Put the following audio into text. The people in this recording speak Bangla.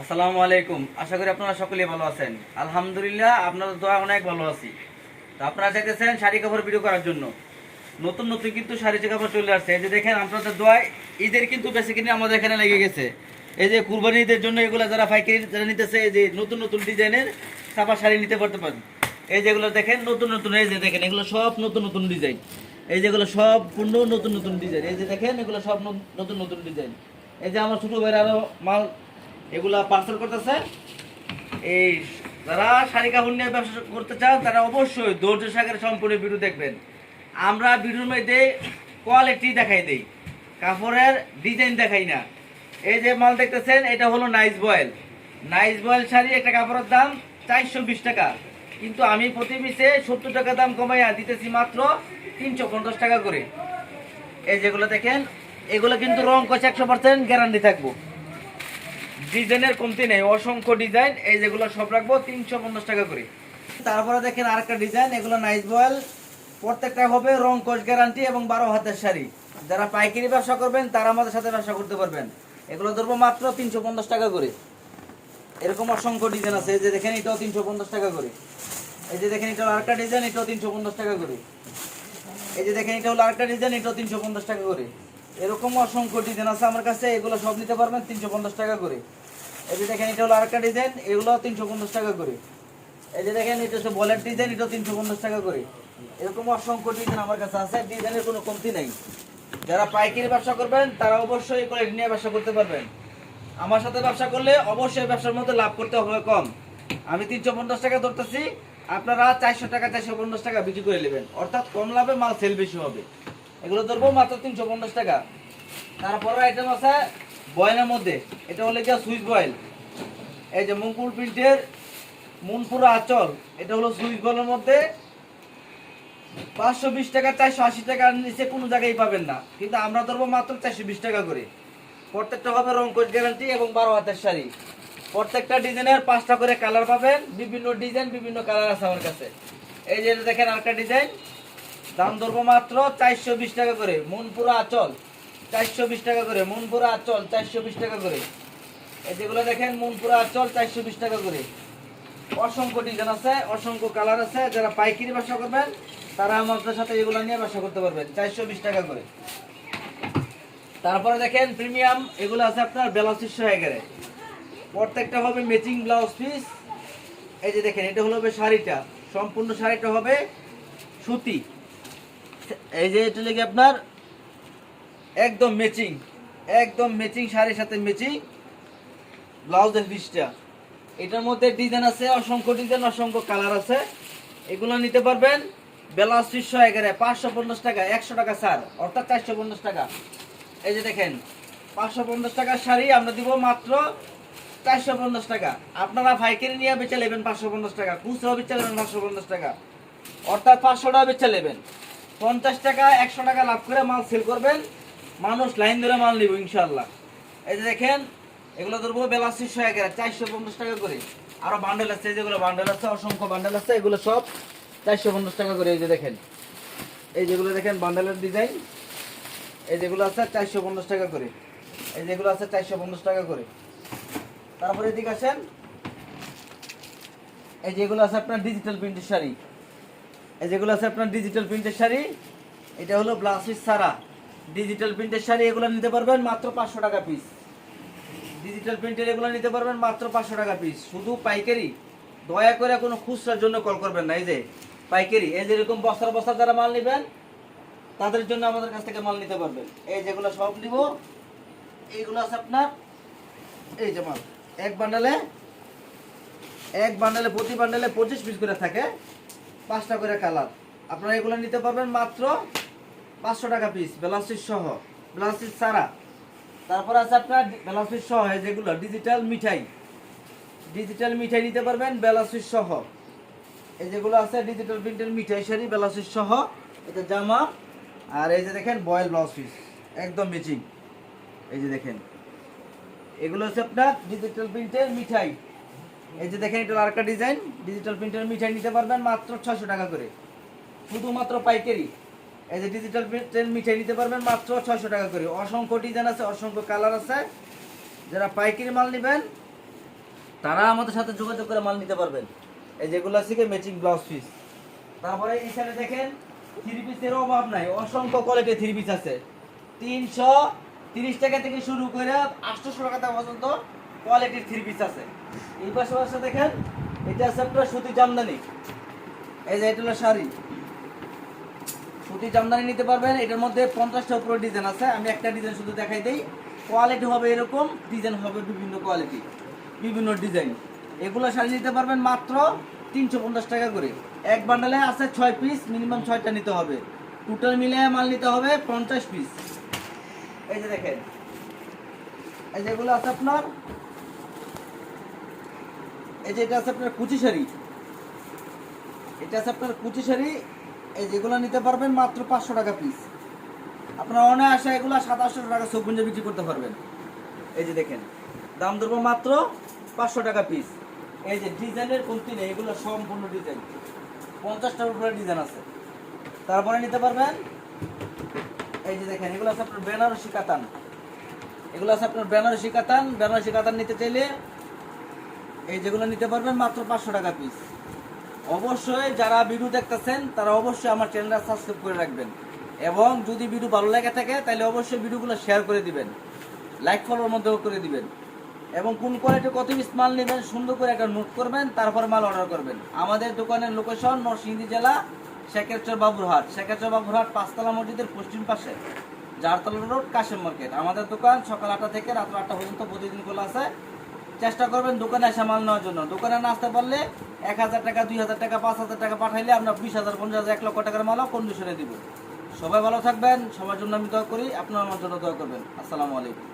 আসসালামু আলাইকুম। আশা করি আপনারা সকলেই ভালো আছেন। আলহামদুলিল্লাহ, আপনাদের দোয়া অনেক ভালো আছি। তো আপনারা দেখতেছেন শাড়ি কাপড় ভিডিও করার জন্য। নতুন নতুন কিন্তু শাড়ি কাপড় চলে আসছে। এই যে দেখেন, আপনাদের দোয়ায় ঈদের কিন্তু কিনে আমাদের এখানে লেগে গেছে। এই যে কুরবানি ঈদের জন্য এগুলো যারা পাইকারি, যারা নিতেছে, এই যে নতুন নতুন ডিজাইনের ছাপা শাড়ি নিতে পারতে পারেন। এই যেগুলো দেখেন, নতুন নতুন, এই যে দেখেন, এগুলো সব নতুন নতুন ডিজাইন। এই যেগুলো সব পূর্ণ নতুন নতুন ডিজাইন। এই যে দেখেন, এগুলো সব নতুন নতুন ডিজাইন। এই যে আমার ছোট ভাইয়ের আরও মাল এগুলা পার্সেল করতেছে। এই যারা শাড়ি কাপড় নিয়ে ব্যবসা করতে চান, তারা অবশ্যই ধৈর্য সাগরের সম্পূর্ণ ভিডিও দেখবেন। আমরা ভিডিওর মধ্যে কোয়ালিটি দেখাই দেই। কাপড়ের ডিজাইন দেখাই না। এই যে মাল দেখতেছেন, এটা হলো nice voile nice voile sari একটা কাপড়ের দাম চারশো বিশ টাকা। কিন্তু আমি প্রতি পিসে সত্তর টাকা দাম কমাইয়া দিতেছি মাত্র তিনশো পঞ্চাশ টাকা করে। এই যেগুলো দেখেন, এগুলো কিন্তু রং কষে একশো পার্সেন্ট গ্যারান্টি থাকব। ডিজাইনের কমতি নেই, অসংখ্য ডিজাইন, এই যেগুলো সব রাখব, তিনশো পঞ্চাশ টাকা করে। তারপরে দেখেন আরেকটা ডিজাইন, এগুলো নাইস বয়েল প্রত্যেকটা হবে রং কোচ গ্যারান্টি এবং বারো হাতের শাড়ি। যারা পাইকারি ব্যবসা করবেন, তারা আমাদের সাথে ব্যবসা করতে পারবেন। এগুলো ধরবো মাত্র তিনশো পঞ্চাশ টাকা করে। এরকম অসংখ্য ডিজাইন আছে, এই যে দেখেন এটাও তিনশো পঞ্চাশ টাকা করে। এই যে দেখেন এটা হলো আরেকটা ডিজাইন, এটাও তিনশো পঞ্চাশ টাকা করে। এই যে দেখেন এটা হলো আরেকটা ডিজাইন, এটাও তিনশো পঞ্চাশ টাকা করে। এরকম অসংখ্য ডিজাইন আছে আমার কাছে, এগুলো সব নিতে পারবেন তিনশো পঞ্চাশ টাকা করে। এই যে দেখেন, এটা হলো আরেকটা ডিজাইন এগুলো তিনশো পঞ্চাশ টাকা করে। এই যে দেখেন, এটা হচ্ছে বলের ডিজাইন এটাও তিনশো পঞ্চাশ টাকা করে। এরকম অসংখ্য ডিজাইন আমার কাছে আছে ডিজাইনের কোনো কমতি নাই। যারা পাইকারি ব্যবসা করবেন, তারা অবশ্যই এই কোয়ালিটি নিয়ে ব্যবসা করতে পারবেন। আমার সাথে ব্যবসা করলে অবশ্যই ব্যবসার মধ্যে লাভ করতে হবে কম। আমি তিনশো পঞ্চাশ টাকা ধরতেছি, আপনারা চারশো টাকা, চারশো পঞ্চাশ টাকা বিক্রি করে নেবেন। অর্থাৎ কম লাভে মাল সেল বেশি হবে। এগুলো ধরবো মাত্র তিনশো পঞ্চাশ টাকা। তারপরে আইটেম আছে বয়েলের মধ্যে। এটা হলো গিয়া সুইচ বয়েল। এই যে মুকুল প্রিন্টের মুনপুরা আচল, এটা হলো সুইচ বয়েলের মধ্যে। পাঁচশো বিশ টাকা, চারশো আশি টাকার নিচে কোনো জায়গায় পাবেন না। কিন্তু আমরা ধরবো মাত্র চারশো বিশ টাকা করে। প্রত্যেকটা হবে রং কোচ গ্যারান্টি এবং বারো হাতের শাড়ি। প্রত্যেকটা ডিজাইনের পাঁচটা করে কালার পাবেন। বিভিন্ন ডিজাইন, বিভিন্ন কালার আছে আমার কাছে। এই যে দেখেন আরেকটা ডিজাইন। দাম ধরবো মাত্র চারশো বিশ টাকা করে। মনপুরা আচল, চারশো বিশ টাকা করে। মনপুরা আচল, চারশো বিশ টাকা করে। এই যেগুলো দেখেন, মনপুরা আচল, চারশো বিশ টাকা করে। অসংখ্য ডিজাইন আছে, অসংখ্য কালার আছে। যারা পাইকারি ব্যবসা করবেন, তারা আমাদের সাথে এগুলো নিয়ে ব্যবসা করতে পারবেন, চারশো বিশ টাকা করে। তারপরে দেখেন প্রিমিয়াম এগুলো আছে আপনার ব্লাউজ শীর্ষ এগারে প্রত্যেকটা হবে ম্যাচিং ব্লাউজ পিস এই যে দেখেন, এটা হলো শাড়িটা। সম্পূর্ণ শাড়িটা হবে সুতি। এই যে এটা লেগে আপনার একদম ম্যাচিং একদম ম্যাচিং শাড়ির সাথে ম্যাচিং ব্লাউজের পিসটা। এটার মধ্যে ডিজাইন আছে, অসংখ্য ডিজাইন অসংখ্য কালার আছে। এগুলো নিতে পারবেন ব্লাউজ শীর্ষ এগারে পাঁচশো পঞ্চাশ টাকা, একশো টাকা স্যার অর্থাৎ চারশো পঞ্চাশ টাকা। এই যে দেখেন, পাঁচশো পঞ্চাশ টাকার শাড়ি আমরা দিব মাত্র চারশো পঞ্চাশ টাকা। আপনারা পাইকারি নিয়ে বেচে নেবেন পাঁচশো পঞ্চাশ টাকা, খুচরো বেচে নেবেন পাঁচশো পঞ্চাশ টাকা। অর্থাৎ পাঁচশো টাকা বেচে নেবেন। পঞ্চাশ টাকা, একশো টাকা লাভ করে মাল সেল করবেন। মানুষ লাইন ধরে মাল নিব ইনশাল্লাহ এই যে দেখেন, এগুলো ধরবো বেলাশি শো এগারো চারশো পঞ্চাশ টাকা করে। আরও বান্ডেল আছে যেগুলো বান্ডেল আছে, অসংখ্য বান্ডেল আছে, এগুলো সব চারশো পঞ্চাশ টাকা করে, এই যে দেখেন। এই যেগুলো দেখেন বান্ডেলের ডিজাইন এই যেগুলো আছে, চারশো পঞ্চাশ টাকা করে। এই যেগুলো আছে, চারশো পঞ্চাশ টাকা করে। তারপরে এদিকে আসেন। এই যেগুলো আছে, আপনার ডিজিটাল প্রিন্টের শাড়ি। এই যেগুলো আছে আপনার ডিজিটাল প্রিন্টের শাড়ি, এটা হলো ব্লাউসিস সারা। ডিজিটাল প্রিন্টের শাড়ি এগুলো নিতে পারবেন মাত্র পাঁচশো টাকা পিস ডিজিটাল প্রিন্টের এগুলো নিতে পারবেন মাত্র পাঁচশো টাকা পিস শুধু পাইকারি। দয়া করে কোনো খুচরার জন্য কল করবেন না, এই যে পাইকারি। এই যে এরকম বস্তার বস্তা যারা মাল নেবেন, তাদের জন্য আমাদের কাছ থেকে মাল নিতে পারবেন। এই যেগুলো সব নিব, এইগুলো আছে আপনার, এই যে মাল। এক বান্ডালে এক বান্ডালে প্রতি বান্ডালে পঁচিশ পিস করে থাকে। পাঁচটা করে কালার। আপনারা এগুলো নিতে পারবেন মাত্র পাঁচশো টাকা পিস বেলাসিস সহ বেলাসিস সারা তারপর আছে আপনার বেলাসিস সহ যেগুলো ডিজিটাল মিঠাই। ডিজিটাল মিঠাই নিতে পারবেন বেলাসিস সহ। এই যেগুলো আছে ডিজিটাল প্রিন্টের মিঠাই শাড়ি বেলাসিস সহ, এটা জামা। আর এই যে দেখেন বয়েল ব্লাউজ পিস একদম ম্যাচিং এই যে দেখেন। এগুলো হচ্ছে আপনার ডিজিটাল প্রিন্টের মিঠাই। এই যে দেখেন এটা আরেকটা ডিজাইন। ডিজিটাল প্রিন্টের মিঠাই নিতে পারবেন মাত্র ছশো টাকা করে। শুধুমাত্র পাইকারি। এই যে ডিজিটাল প্রিন্টের মিঠাই নিতে পারবেন মাত্র ছশো টাকা করে। অসংখ্য ডিজাইন আছে, অসংখ্য কালার আছে। যারা পাইকারি মাল নেবেন, তারা আমাদের সাথে যোগাযোগ করে মাল নিতে পারবেন। এই যেগুলো আছে কি ম্যাচিং ব্লাউজ পিস তারপরে এই এখানে দেখেন থ্রি পিসের অভাব নাই। অসংখ্য কোয়ালিটির থ্রি পিস আছে। তিনশো তিরিশ টাকা থেকে শুরু করে আটশোশো টাকা পর্যন্ত কোয়ালিটির থ্রি পিস আছে। এই পাশে পাশে দেখেন, এটা আছে আপনার সুতি জামদানি। এই যে এটা হলো শাড়ি। সুতি জামদানি নিতে পারবেন, এটার মধ্যে পঞ্চাশটা উপরে ডিজাইন আছে। আমি একটা ডিজাইন শুধু দেখাই দিই। কোয়ালিটি হবে এরকম ডিজাইন হবে বিভিন্ন কোয়ালিটি বিভিন্ন ডিজাইন এগুলো শাড়ি নিতে পারবেন মাত্র তিনশো পঞ্চাশ টাকা করে। এক বান্ডালে আছে ছয় পিস মিনিমাম ছয়টা নিতে হবে। টোটাল মিলে মাল নিতে হবে পঞ্চাশ পিস এই যে দেখেন, এই যেগুলো আছে আপনার এই যে এটা আছে আপনার কুচি শাড়ি। এটা আছে আপনার কুচি শাড়ি। এই যেগুলো নিতে পারবেন মাত্র পাঁচশো টাকা পিস আপনার অনায়াসে এগুলো সাতাশশো টাকা চৌগুঞ্জে বিক্রি করতে পারবেন। এই যে দেখেন, দাম ধরবো মাত্র পাঁচশো টাকা পিস এই যে ডিজাইনের কমতি নেই, এগুলো সম্পূর্ণ ডিজাইন। পঞ্চাশটার উপরে ডিজাইন আছে। তারপরে নিতে পারবেন, এই যে দেখেন, এগুলো আছে আপনার বেনারসি কাতান। এগুলো আছে আপনার বেনারসি কাতান। বেনারসি কাতান নিতে চাইলে এই যেগুলো নিতে পারবেন মাত্র পাঁচশো টাকা পিস অবশ্যই যারা ভিডিও দেখতেছেন, তারা অবশ্যই আমার চ্যানেলটা সাবস্ক্রাইব করে রাখবেন। এবং যদি ভিডিও ভালো লেগে থাকে তাহলে অবশ্যই ভিডিওগুলো শেয়ার করে দিবেন। লাইক ফলোর মধ্যেও করে দিবেন। এবং কোন কোয়ালিটির কত পিস মাল নেবেন, সুন্দর করে একটা নোট করবেন, তারপর মাল অর্ডার করবেন। আমাদের দোকানের লোকেশন নরসিংদী জেলা, শেখেরচর বাবুরহাট। শেখেরচর বাবুরহাট পাঁচতলা মসজিদের পশ্চিম পাশে, জারতলা রোড, কাশেম মার্কেট। আমাদের দোকান সকাল আটটা থেকে রাত আটটা পর্যন্ত প্রতিদিন খোলা আছে। চেষ্টা করবেন দোকানে এসে মাল নেওয়ার জন্য। দোকানে না আসতে পারলে এক হাজার টাকা, দুই হাজার টাকা, পাঁচ হাজার টাকা পাঠাইলে আমরা বিশ হাজার, পঞ্চাশ হাজার, এক লক্ষ টাকার মালও কন্ডিশনে দিব। সবাই ভালো থাকবেন, সবার জন্য আমি দোয়া করি আপনারা আমার জন্য দোয়া করবেন। আসসালামু আলাইকুম।